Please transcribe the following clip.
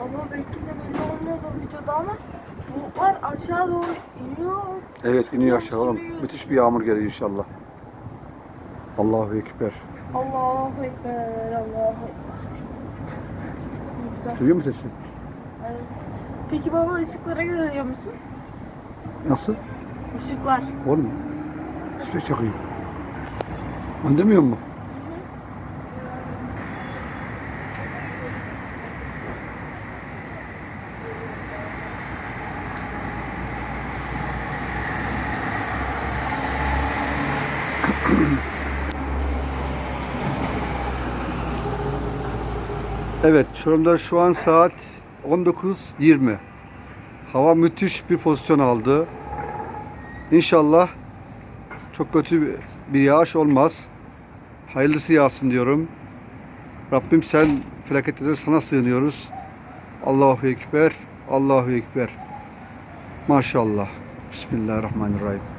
Ama belki de böyle olmuyordu videoda ama bulutlar aşağı doğru iniyor. Evet iniyor aşağı oğlum. Müthiş bir yağmur geliyor inşallah. Allahu Ekber. Allahu Ekber, Allahu Ekber. Duyuyor musun sesini? Evet. Peki baba ışıklara görüyor musun? Nasıl? Işıklar. Oğlum. Sürekli çakıyor. Onu demiyor mu? Evet, Çorum'da şu an saat 19.20. Hava müthiş bir pozisyon aldı. İnşallah çok kötü bir yağış olmaz. Hayırlısı yağsın diyorum. Rabbim sen felaketleri sana sığınıyoruz. Allahu Ekber, Allahu Ekber. Maşallah. Bismillahirrahmanirrahim.